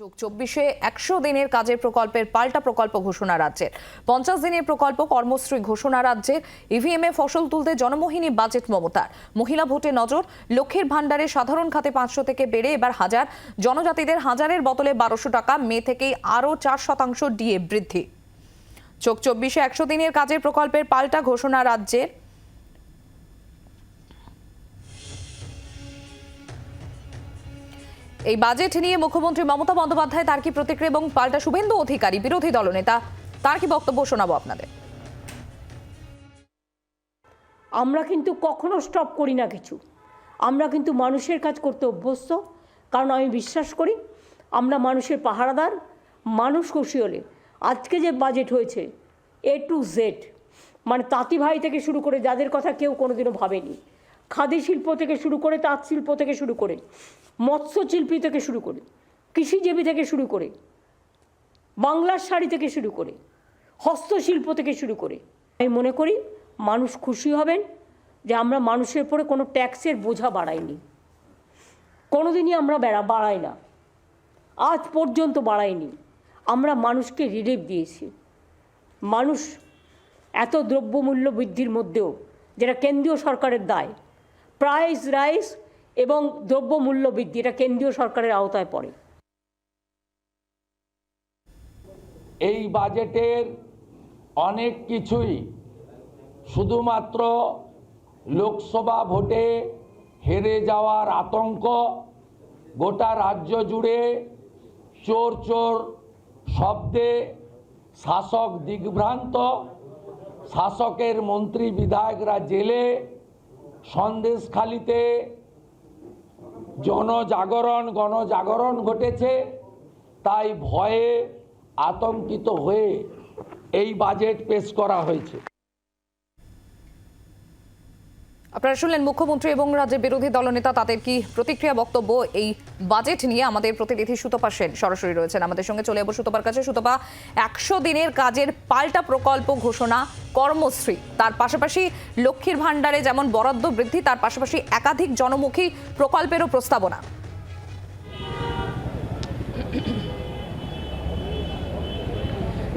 যোগ চব্বিশে একশো দিনের কাজের প্রকল্পের পাল্টা প্রকল্প ঘোষণা রাজ্যের। পঞ্চাশ দিনের প্রকল্প কর্মশ্রী ঘোষণা রাজ্যের ইভিএমে ফসল তুলতে জনমোহিনী বাজেট মমতার। মহিলা ভোটে নজর। লক্ষ্মীর ভাণ্ডারে সাধারণ খাতে পাঁচশো থেকে বেড়ে এবার হাজার। জনজাতিদের হাজারের বদলে বারোশো টাকা। মে থেকেই আরও চার শতাংশ ডিএ বৃদ্ধি। চোখ চব্বিশে একশো দিনের কাজের প্রকল্পের পাল্টা ঘোষণা রাজ্যের। এই বাজেট নিয়ে মুখ্যমন্ত্রী মমতা বন্দ্যোপাধ্যায় তার কি প্রতিক্রিয়া এবং পাল্টা শুভেন্দু অধিকারী, বিরোধী দলনেতা তার কি বক্তব্য শোনাবো আপনাদের? আমরা কিন্তু কখনো স্টপ করি না কিছু। আমরা কিন্তু মানুষের কাজ করতে অভ্যস্ত। কারণ আমি বিশ্বাস করি, আমরা মানুষের পাহারাদার, মানুষ খুশি হলে। আজকে যে বাজেট হয়েছে এ টু জেড মানে তাঁতি ভাই থেকে শুরু করে যাদের কথা কেউ কোনোদিনও ভাবেনি। খাদি শিল্প থেকে শুরু করে তাঁত শিল্প থেকে শুরু করে, মৎস্যশিল্পী থেকে শুরু করে, কৃষিজীবী থেকে শুরু করে, বাংলার শাড়ি থেকে শুরু করে, হস্তশিল্প থেকে শুরু করে। আমি মনে করি মানুষ খুশি হবেন যে আমরা মানুষের উপরে কোনো ট্যাক্সের বোঝা বাড়াইনি। কোনোদিনই আমরা বেড়া, বাড়াই না। আজ পর্যন্ত বাড়াইনি। আমরা মানুষকে রিলিফ দিয়েছি। মানুষ এত দ্রব্যমূল্য বৃদ্ধির মধ্যেও, যেটা কেন্দ্রীয় সরকারের দায় প্রাইস রাইস এবং দ্রব্যমূল্য বৃদ্ধি, এটা কেন্দ্রীয় সরকারের আওতায় পড়ে। এই বাজেটের অনেক কিছুই শুধুমাত্র লোকসভা ভোটে হেরে যাওয়ার আতঙ্ক, গোটা রাজ্য জুড়ে চোর চোর শব্দে শাসক দিগ্ভ্রান্ত, শাসকের মন্ত্রী বিধায়করা জেলে সন্দেশখালিতে জনজাগরণ গণজাগরণ ঘটেছে তাই ভয়ে আতঙ্কিত হয়ে এই বাজেট পেশ করা হয়েছে। আপনারা শুনলেন মুখ্যমন্ত্রী এবং রাজ্যের বিরোধী দলনেতা, তাদের কি প্রতিক্রিয়া, বক্তব্য? এই বাজেট নিয়ে আমাদের প্রতিনিধি সুতপা সেন সরাসরি রয়েছেন। আমাদের সঙ্গে চলে যাব সুতপার কাছে। সুতপা, একশো দিনের কাজের পাল্টা প্রকল্প ঘোষণা, কর্মশ্রী, তার পাশাপাশি লক্ষ্মীর ভাণ্ডারে যেমন বরাদ্দ বৃদ্ধি, তার পাশাপাশি একাধিক জনমুখী প্রকল্পেরও প্রস্তাবনা।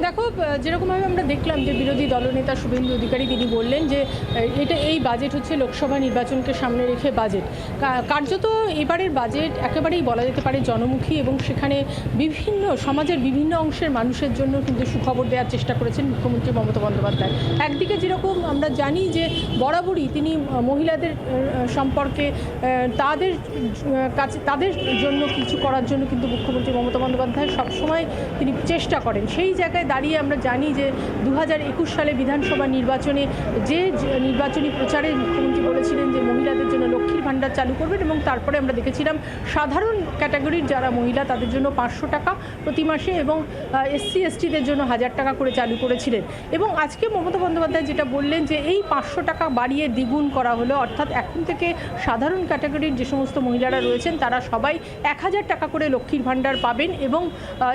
দেখো যেরকমভাবে আমরা দেখলাম যে বিরোধী দলনেতা শুভেন্দু অধিকারী তিনি বললেন যে এটা এই বাজেট হচ্ছে লোকসভা নির্বাচনকে সামনে রেখে বাজেট কার্যত এবারের বাজেট একেবারেই বলা যেতে পারে জনমুখী এবং সেখানে বিভিন্ন, সমাজের বিভিন্ন অংশের মানুষের জন্য কিন্তু সুখবর দেওয়ার চেষ্টা করেছেন মুখ্যমন্ত্রী মমতা বন্দ্যোপাধ্যায়। একদিকে যেরকম আমরা জানি যে বরাবরই তিনি মহিলাদের সম্পর্কে তাদের কাছে, তাদের জন্য কিছু করার জন্য কিন্তু মুখ্যমন্ত্রী মমতা বন্দ্যোপাধ্যায় সবসময় তিনি চেষ্টা করেন। সেই জায়গায় দাঁড়িয়ে আমরা জানি যে দু হাজার একুশ সালে বিধানসভা নির্বাচনে যে যে নির্বাচনী প্রচারে মুখ্যমন্ত্রী বলেছিলেন যে মহিলাদের জন্য লক্ষ্মীর ভাণ্ডার চালু করবেন এবং তারপরে আমরা দেখেছিলাম সাধারণ ক্যাটাগরির যারা মহিলা, তাদের জন্য পাঁচশো টাকা প্রতি মাসে এবং এসসি এসটিদের জন্য হাজার টাকা করে চালু করেছিলেন। এবং আজকে মমতা বন্দ্যোপাধ্যায় যেটা বললেন যে এই পাঁচশো টাকা বাড়িয়ে দ্বিগুণ করা হলো, অর্থাৎ এখন থেকে সাধারণ ক্যাটাগরির যে সমস্ত মহিলারা রয়েছেন, তারা সবাই এক হাজার টাকা করে লক্ষ্মীর ভাণ্ডার পাবেন এবং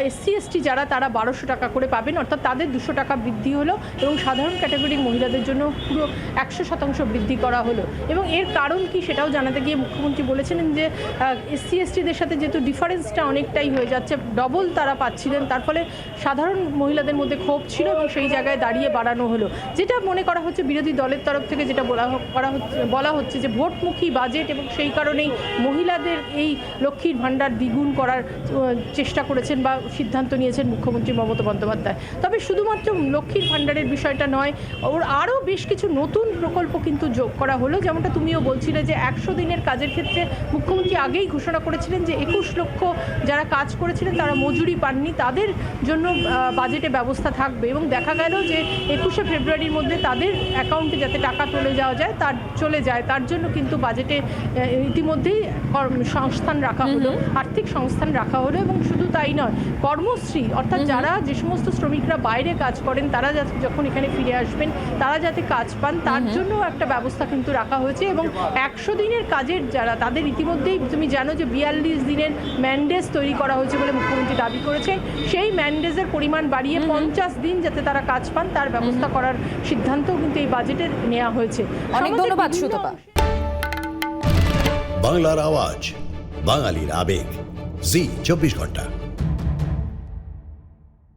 এসসি এসটি যারা, তারা বারোশো টাকা করে পাবেন, অর্থাৎ তাদের দুশো টাকা বৃদ্ধি হলো এবং সাধারণ ক্যাটাগরির মহিলাদের জন্য পুরো একশো শতাংশ বৃদ্ধি করা হলো। এবং এর কারণ কি সেটাও জানাতে গিয়ে মুখ্যমন্ত্রী বলেছিলেন যে এসসি, এসটিদের সাথে যেহেতু ডিফারেন্সটা অনেকটাই হয়ে যাচ্ছে, ডবল তারা পাচ্ছিলেন, তার ফলে সাধারণ মহিলাদের মধ্যে ক্ষোভ ছিল এবং সেই জায়গায় দাঁড়িয়ে বাড়ানো হলো। যেটা মনে করা হচ্ছে বিরোধী দলের তরফ থেকে যেটা বলা করা হচ্ছে, বলা হচ্ছে যে ভোটমুখী বাজেট এবং সেই কারণেই মহিলাদের এই লক্ষ্মীর ভাণ্ডার দ্বিগুণ করার চেষ্টা করেছেন বা সিদ্ধান্ত নিয়েছেন মুখ্যমন্ত্রী মমতা বন্দ্যোপাধ্যায়। তবে শুধুমাত্র লক্ষ্মীর ভাণ্ডারের বিষয়টা নয়, ওর আরও বেশ কিছু নতুন প্রকল্প কিন্তু যোগ করা হলো, যেমনটা তুমিও বলছিলে যে একশো দিনের কাজের ক্ষেত্রে মুখ্যমন্ত্রী আগেই ঘোষণা করেছিলেন যে একুশ লক্ষ যারা কাজ করেছিলেন তারা মজুরি পাননি। তাদের জন্য বাজেটে ব্যবস্থা থাকবে এবং দেখা গেল যে একুশে ফেব্রুয়ারির মধ্যে তাদের অ্যাকাউন্টে যাতে টাকা তুলে যাওয়া যায় তার চলে যায়। তার জন্য কিন্তু বাজেটে ইতিমধ্যেই সংস্থান রাখা হলো আর্থিক সংস্থান রাখা হলো এবং শুধু তাই নয় কর্মশ্রী অর্থাৎ যারা যে সমস্ত শ্রমিকরা বাইরে কাজ করেন তারা যাতে যখন এখানে ফিরে আসবেন তারা যাতে কাজ পান তার জন্য একটা ব্যবস্থা কিন্তু রাখা হয়েছে এবং একশো দিনের কাজের যারা তাদের ইতিমধ্যেই তুমি জানো যে বিয়াল্লিশ দিনের ম্যান্ডেজ তৈরি করা হয়েছে বলে মুখ্যমন্ত্রী দাবি করেছেন। সেই ম্যান্ডেজের পরিমাণ বাড়িয়ে পঞ্চাশ দিন যাতে তারা কাজ পান তার ব্যবস্থা করার সিদ্ধান্তও কিন্তু এই বাজেটে নেওয়া হয়েছে। অনেক ধন্যবাদ, সুতপা। বাংলার আওয়াজ বাঙালির আবেগ। জি চব্বিশ ঘণ্টা।